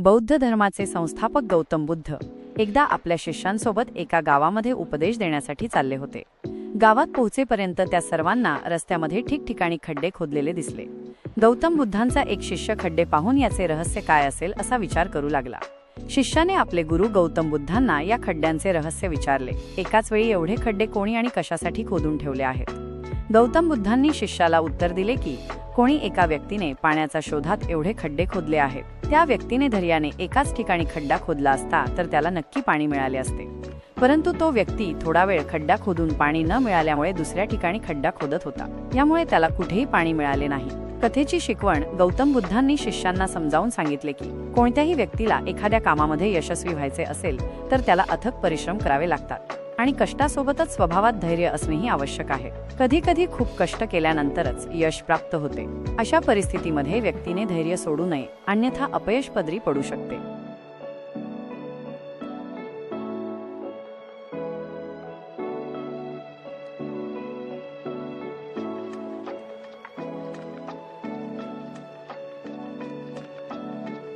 बौद्ध धर्माचे संस्थापक गौतम बुद्ध एकदा आपल्या शिष्यांसोबत एका गावामध्ये उपदेश देण्यासाठी चालले होते. गावात पोहोचेपर्यंत त्या सर्वांना रस्त्यामध्ये ठिकठिकाणी खड्डे खोदलेले दिसले. गौतम बुद्धांचा एक शिष्य खड्डे पाहून याचे रहस्य काय असेल असा विचार करू लागला. शिष्याने आपले गुरु गौतम बुद्धांना या खड्ड्यांचे रहस्य विचारले. एकाच वेळी एवढे खड्डे कोणी आणि कशासाठी खोदून ठेवले आहेत? गौतम बुद्धांनी शिष्याला उत्तर दिले की कोणी एका व्यक्तीने पाण्याच्या शोधात एवढे खड्डे खोदले आहेत. त्या व्यक्तीने धैर्याने एकाच ठिकाणी खड्डा खोदला असता तर त्याला नक्की पाणी मिळाले असते. परंतु तो व्यक्ती थोडा वेळ खड्डा खोदून पाणी न मिळाल्यामुळे दुसऱ्या ठिकाणी खड्डा खोदत होता. यामुळे त्याला कुठेही पाणी मिळाले नाही. कथेची शिकवण गौतम बुद्धांनी शिष्यांना समजावून सांगितले की कोणत्याही व्यक्तीला एखाद्या कामामध्ये यशस्वी व्हायचे असेल तर त्याला अथक परिश्रम करावे लागतात. आणि कष्टासोबतच स्वभावात धैर्य असणेही आवश्यक आहे. कधी कधी खूप कष्ट केल्यानंतरच यश प्राप्त होते. अशा परिस्थितीमध्ये व्यक्तीने धैर्य सोडू नये अन्यथा अपयश पदरी पडू शकते.